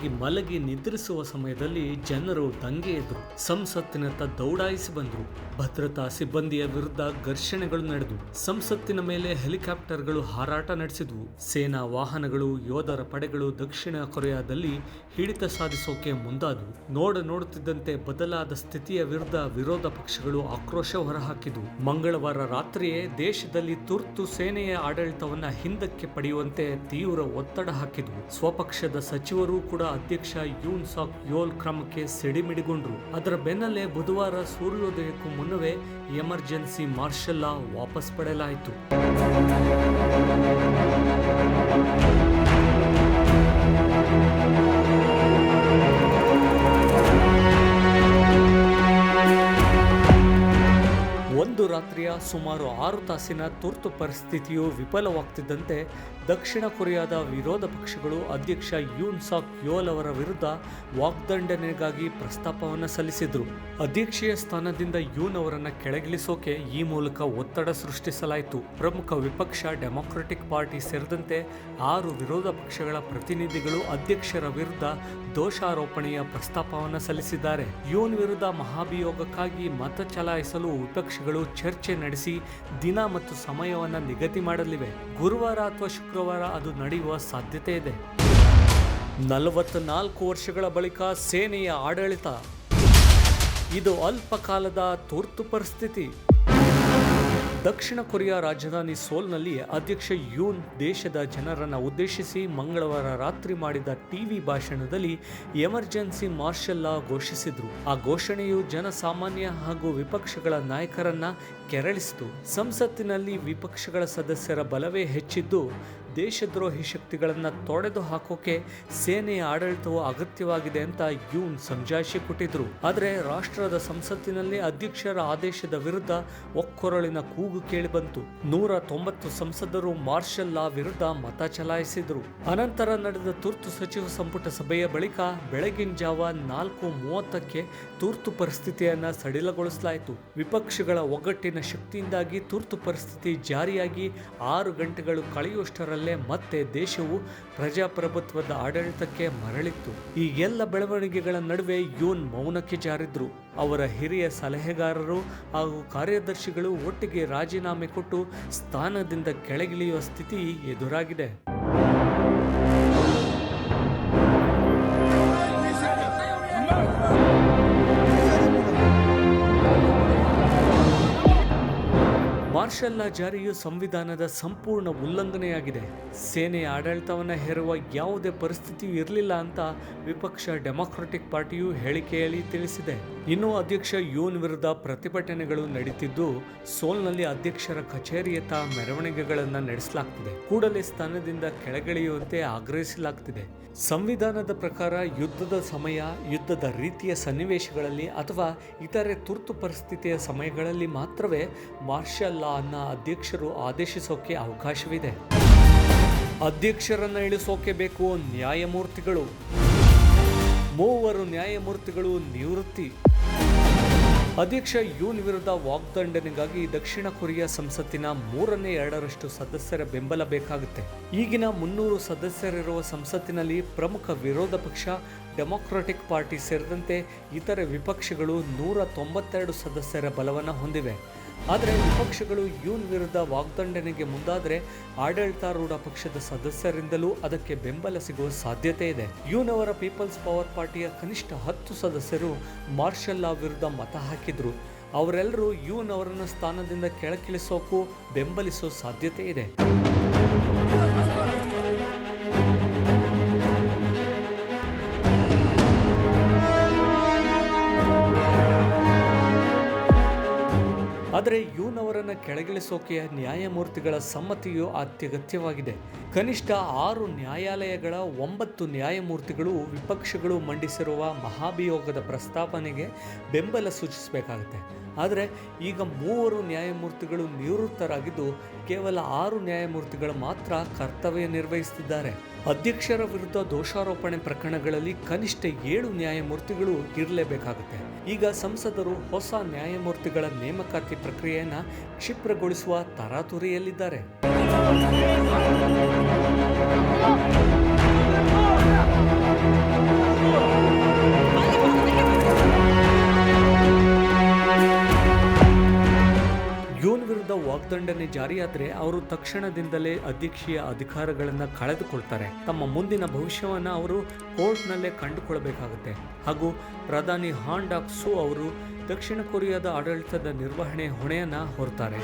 ಚೆನ್ನಾಗಿ ಮಲಗಿ ನಿದ್ರಿಸುವ ಸಮಯದಲ್ಲಿ ಜನರು ದಂಗೆ ಎದ್ರು ಸಂಸತ್ತಿನತ್ತ ದೌಡಾಯಿಸಿ ಬಂದರು. ಭದ್ರತಾ ಸಿಬ್ಬಂದಿಯ ವಿರುದ್ಧ ಘರ್ಷಣೆಗಳು ನಡೆದವು ಸಂಸತ್ತಿನ ಮೇಲೆ ಹೆಲಿಕಾಪ್ಟರ್ಗಳು ಹಾರಾಟ ನಡೆಸಿದ್ವು. ಸೇನಾ ವಾಹನಗಳು, ಯೋಧರ ಪಡೆಗಳು ದಕ್ಷಿಣ ಕೊರಿಯಾದಲ್ಲಿ ಹಿಡಿತ ಸಾಧಿಸೋಕೆ ಮುಂದಾದವು. ನೋಡ ನೋಡುತ್ತಿದ್ದಂತೆ ಬದಲಾದ ಸ್ಥಿತಿಯ ವಿರುದ್ಧ ವಿರೋಧ ಪಕ್ಷಗಳು ಆಕ್ರೋಶ ಹೊರಹಾಕಿದವು. ಮಂಗಳವಾರ ರಾತ್ರಿಯೇ ದೇಶದಲ್ಲಿ ತುರ್ತು ಸೇನೆಯ ಆಡಳಿತವನ್ನ ಹಿಂದಕ್ಕೆ ಪಡೆಯುವಂತೆ ತೀವ್ರ ಒತ್ತಡ ಹಾಕಿದ್ವು. ಸ್ವಪಕ್ಷದ ಸಚಿವರು ಕೂಡ ಅಧ್ಯಕ್ಷ ಯೂನ್ ಸಾಕ್ ಯೋಲ್ ಕ್ರಮಕ್ಕೆ ಸಿಡಿಮಿಡಿಗೊಂಡ್ರು. ಅದರ ಬೆನ್ನಲ್ಲೇ ಬುಧವಾರ ಸೂರ್ಯೋದಯಕ್ಕೂ ಮುನ್ನವೇ ಎಮರ್ಜೆನ್ಸಿ ಮಾರ್ಷಲ್ ಲಾ ವಾಪಸ್ ಪಡೆಯಲಾಯಿತು. ಸುಮಾರು ಆರು ತಾಸಿನ ತುರ್ತು ಪರಿಸ್ಥಿತಿಯು ವಿಫಲವಾಗ್ತಿದ್ದಂತೆ ದಕ್ಷಿಣ ಕೊರಿಯಾದ ವಿರೋಧ ಪಕ್ಷಗಳು ಅಧ್ಯಕ್ಷ ಯೂನ್ ಸಾಕ್ ಯೋಲ್ ಅವರ ವಿರುದ್ಧ ವಾಗ್ದಂಡನೆಗಾಗಿ ಪ್ರಸ್ತಾಪವನ್ನು ಸಲ್ಲಿಸಿದ್ರು. ಅಧ್ಯಕ್ಷೀಯ ಸ್ಥಾನದಿಂದ ಯೂನ್ ಅವರನ್ನು ಕೆಳಗಿಳಿಸೋಕೆ ಈ ಮೂಲಕ ಒತ್ತಡ ಸೃಷ್ಟಿಸಲಾಯಿತು. ಪ್ರಮುಖ ವಿಪಕ್ಷ ಡೆಮಾಕ್ರೆಟಿಕ್ ಪಾರ್ಟಿ ಸೇರಿದಂತೆ ಆರು ವಿರೋಧ ಪಕ್ಷಗಳ ಪ್ರತಿನಿಧಿಗಳು ಅಧ್ಯಕ್ಷರ ವಿರುದ್ಧ ದೋಷಾರೋಪಣೆಯ ಪ್ರಸ್ತಾಪವನ್ನು ಸಲ್ಲಿಸಿದ್ದಾರೆ. ಯೂನ್ ವಿರುದ್ಧ ಮಹಾಭಿಯೋಗಕ್ಕಾಗಿ ಮತ ಚಲಾಯಿಸಲು ವಿಪಕ್ಷಗಳು ಚರ್ಚೆ ನಡೆಸಿ ದಿನ ಮತ್ತು ಸಮಯವನ್ನು ನಿಗದಿ ಮಾಡಲಿವೆ. ಗುರುವಾರ ಅಥವಾ ಶುಕ್ರವಾರ ಅದು ನಡೆಯುವ ಸಾಧ್ಯತೆ ಇದೆ. ನಲವತ್ನಾಲ್ಕು ವರ್ಷಗಳ ಬಳಿಕ ಸೇನೆಯ ಆಡಳಿತ. ಇದು ಅಲ್ಪಕಾಲದ ತುರ್ತು ಪರಿಸ್ಥಿತಿ. ದಕ್ಷಿಣ ಕೊರಿಯಾ ರಾಜಧಾನಿ ಸೋಲ್ನಲ್ಲಿ ಅಧ್ಯಕ್ಷ ಯೂನ್ ದೇಶದ ಜನರನ್ನು ಉದ್ದೇಶಿಸಿ ಮಂಗಳವಾರ ರಾತ್ರಿ ಮಾಡಿದ ಟಿವಿ ಭಾಷಣದಲ್ಲಿ ಎಮರ್ಜೆನ್ಸಿ ಮಾರ್ಷಲ್ ಲಾ ಘೋಷಿಸಿದ್ರು. ಆ ಘೋಷಣೆಯು ಜನಸಾಮಾನ್ಯ ಹಾಗೂ ವಿಪಕ್ಷಗಳ ನಾಯಕರನ್ನ ಕೆರಳಿಸಿತು. ಸಂಸತ್ತಿನಲ್ಲಿ ವಿಪಕ್ಷಗಳ ಸದಸ್ಯರ ಬಲವೇ ಹೆಚ್ಚಿದ್ದು, ದೇಶದ್ರೋಹಿ ಶಕ್ತಿಗಳನ್ನು ತೊಡೆದು ಹಾಕೋಕೆ ಸೇನೆಯ ಆಡಳಿತವು ಅಗತ್ಯವಾಗಿದೆ ಅಂತ ಯೂನ್ ಸಂಜಾಯಿಸಿ ಕೊಟ್ಟಿದ್ರು. ಆದರೆ ರಾಷ್ಟ್ರದ ಸಂಸತ್ತಿನಲ್ಲಿ ಅಧ್ಯಕ್ಷರ ಆದೇಶದ ವಿರುದ್ಧ ಒಕ್ಕೊರಳಿನ ಕೂಗು ಕೇಳಿಬಂತು. ನೂರ ತೊಂಬತ್ತು ಸಂಸದರು ಮಾರ್ಷಲ್ ಲಾ ವಿರುದ್ಧ ಮತ ಚಲಾಯಿಸಿದ್ರು. ಅನಂತರ ನಡೆದ ತುರ್ತು ಸಚಿವ ಸಂಪುಟ ಸಭೆಯ ಬಳಿಕ ಬೆಳಗಿನ ಜಾವ ನಾಲ್ಕು ಮೂವತ್ತಕ್ಕೆ ತುರ್ತು ಪರಿಸ್ಥಿತಿಯನ್ನ ಸಡಿಲಗೊಳಿಸಲಾಯಿತು. ವಿಪಕ್ಷಗಳ ಒಗ್ಗಟ್ಟಿನ ಶಕ್ತಿಯಿಂದಾಗಿ ತುರ್ತು ಪರಿಸ್ಥಿತಿ ಜಾರಿಯಾಗಿ ಆರು ಗಂಟೆಗಳು ಕಳೆಯುವಷ್ಟರಲ್ಲೇ ಮತ್ತೆ ದೇಶವು ಪ್ರಜಾಪ್ರಭುತ್ವದ ಆಡಳಿತಕ್ಕೆ ಮರಳಿತ್ತು. ಈ ಎಲ್ಲ ಬೆಳವಣಿಗೆಗಳ ನಡುವೆ ಯೂನ್ ಮೌನಕ್ಕೆ ಜಾರಿದ್ರು. ಅವರ ಹಿರಿಯ ಸಲಹೆಗಾರರು ಹಾಗೂ ಕಾರ್ಯದರ್ಶಿಗಳು ಒಟ್ಟಿಗೆ ರಾಜೀನಾಮೆ ಕೊಟ್ಟು ಸ್ಥಾನದಿಂದ ಕೆಳಗಿಳಿಯುವ ಸ್ಥಿತಿ ಎದುರಾಗಿದೆ. ಮಾರ್ಷಲ್ ಲಾ ಜಾರಿಯು ಸಂವಿಧಾನದ ಸಂಪೂರ್ಣ ಉಲ್ಲಂಘನೆಯಾಗಿದೆ. ಸೇನೆಯ ಆಡಳಿತವನ್ನು ಹೇರುವ ಯಾವುದೇ ಪರಿಸ್ಥಿತಿಯೂ ಇರಲಿಲ್ಲ ಅಂತ ವಿಪಕ್ಷ ಡೆಮಾಕ್ರೆಟಿಕ್ ಪಾರ್ಟಿಯು ಹೇಳಿಕೆಯಲ್ಲಿ ತಿಳಿಸಿದೆ. ಇನ್ನು ಅಧ್ಯಕ್ಷ ಯೂನ್ ವಿರುದ್ಧ ಪ್ರತಿಭಟನೆಗಳು ನಡೀತಿದ್ದು, ಸೋಲ್ನಲ್ಲಿ ಅಧ್ಯಕ್ಷರ ಕಚೇರಿಯತ್ತ ಮೆರವಣಿಗೆಗಳನ್ನು ನಡೆಸಲಾಗ್ತಿದೆ. ಕೂಡಲೇ ಸ್ಥಾನದಿಂದ ಕೆಳಗಿಳಿಯುವಂತೆ ಆಗ್ರಹಿಸಲಾಗ್ತಿದೆ. ಸಂವಿಧಾನದ ಪ್ರಕಾರ ಯುದ್ಧದ ಸಮಯ, ಯುದ್ಧದ ರೀತಿಯ ಸನ್ನಿವೇಶಗಳಲ್ಲಿ ಅಥವಾ ಇತರೆ ತುರ್ತು ಪರಿಸ್ಥಿತಿಯ ಸಮಯಗಳಲ್ಲಿ ಮಾತ್ರವೇ ಮಾರ್ಷಲ್ ಲಾ ಅನ್ನ ಅಧ್ಯಕ್ಷರು ಆದೇಶಿಸೋಕೆ ಅವಕಾಶವಿದೆ. ಅಧ್ಯಕ್ಷರನ್ನ ಇಳಿಸೋಕೆ ಬೇಕು ನ್ಯಾಯಮೂರ್ತಿಗಳು. ಮೂವರು ನ್ಯಾಯಮೂರ್ತಿಗಳು ನಿವೃತ್ತಿ. ಅಧ್ಯಕ್ಷ ಯೂನ್ ವಿರುದ್ಧ ವಾಗ್ದಂಡನೆಗಾಗಿ ದಕ್ಷಿಣ ಕೊರಿಯಾ ಸಂಸತ್ತಿನ ಮೂರನೇ ಎರಡರಷ್ಟು ಸದಸ್ಯರ ಬೆಂಬಲ ಬೇಕಾಗುತ್ತೆ. ಈಗಿನ ಮುನ್ನೂರು ಸದಸ್ಯರಿರುವ ಸಂಸತ್ತಿನಲ್ಲಿ ಪ್ರಮುಖ ವಿರೋಧ ಪಕ್ಷ, ಡೆಮೊಕ್ರಾಟಿಕ್ ಪಾರ್ಟಿ ಸೇರಿದಂತೆ ಇತರೆ ವಿಪಕ್ಷಗಳು ನೂರ ತೊಂಬತ್ತೆರಡು ಸದಸ್ಯರ ಬಲವನ್ನು ಹೊಂದಿವೆ. ಆದರೆ ವಿಪಕ್ಷಗಳು ಯೂನ್ ವಿರುದ್ಧ ವಾಗ್ದಂಡನೆಗೆ ಮುಂದಾದರೆ ಆಡಳಿತಾರೂಢ ಪಕ್ಷದ ಸದಸ್ಯರಿಂದಲೂ ಅದಕ್ಕೆ ಬೆಂಬಲ ಸಿಗುವ ಸಾಧ್ಯತೆ ಇದೆ. ಯೂನ್ ಅವರ ಪೀಪಲ್ಸ್ ಪವರ್ ಪಾರ್ಟಿಯ ಕನಿಷ್ಠ ಹತ್ತು ಸದಸ್ಯರು ಮಾರ್ಷಲ್ ಲಾ ವಿರುದ್ಧ ಮತ ಹಾಕಿದ್ರು. ಅವರೆಲ್ಲರೂ ಯೂನ್ ಅವರನ್ನು ಸ್ಥಾನದಿಂದ ಕೆಳಕಿಳಿಸೋಕು ಬೆಂಬಲಿಸೋ ಸಾಧ್ಯತೆ ಇದೆ. ಆದರೆ ಇವನವರನ್ನು ಕೆಳಗಿಳಿಸೋಕೆ ನ್ಯಾಯಮೂರ್ತಿಗಳ ಸಮ್ಮತಿಯು ಅತ್ಯಗತ್ಯವಾಗಿದೆ. ಕನಿಷ್ಠ ಆರು ನ್ಯಾಯಾಲಯಗಳ ಒಂಬತ್ತು ನ್ಯಾಯಮೂರ್ತಿಗಳು ವಿಪಕ್ಷಗಳು ಮಂಡಿಸಿರುವ ಮಹಾಭಿಯೋಗದ ಪ್ರಸ್ತಾವನೆಗೆ ಬೆಂಬಲ ಸೂಚಿಸಬೇಕಾಗುತ್ತೆ. ಆದರೆ ಈಗ ಮೂವರು ನ್ಯಾಯಮೂರ್ತಿಗಳು ನಿವೃತ್ತರಾಗಿದ್ದು ಕೇವಲ ಆರು ನ್ಯಾಯಮೂರ್ತಿಗಳು ಮಾತ್ರ ಕರ್ತವ್ಯ ನಿರ್ವಹಿಸುತ್ತಿದ್ದಾರೆ. ಅಧ್ಯಕ್ಷರ ವಿರುದ್ಧ ದೋಷಾರೋಪಣೆ ಪ್ರಕರಣಗಳಲ್ಲಿ ಕನಿಷ್ಠ ಏಳು ನ್ಯಾಯಮೂರ್ತಿಗಳು ಇರಲೇಬೇಕಾಗುತ್ತೆ. ಈಗ ಸಂಸದರು ಹೊಸ ನ್ಯಾಯಮೂರ್ತಿಗಳ ನೇಮಕಾತಿ ಪ್ರಕ್ರಿಯೆಯನ್ನು ಕ್ಷಿಪ್ರಗೊಳಿಸುವ ತರಾತುರಿಯಲ್ಲಿದ್ದಾರೆ. ನಿಬಂಧನೆ ಜಾರಿಯಾದ್ರೆ ಅವರು ತಕ್ಷಣದಿಂದಲೇ ಅಧ್ಯಕ್ಷೀಯ ಅಧಿಕಾರಗಳನ್ನು ಕಳೆದುಕೊಳ್ತಾರೆ. ತಮ್ಮ ಮುಂದಿನ ಭವಿಷ್ಯವನ್ನ ಅವರು ಕೋರ್ಟ್ನಲ್ಲೇ ಕಂಡುಕೊಳ್ಳಬೇಕಾಗುತ್ತೆ ಹಾಗೂ ಪ್ರಧಾನಿ ಹಾನ್ ಸು ಅವರು ದಕ್ಷಿಣ ಕೊರಿಯಾದ ಆಡಳಿತದ ನಿರ್ವಹಣೆ ಹೊಣೆಯನ್ನ ಹೊರ್ತಾರೆ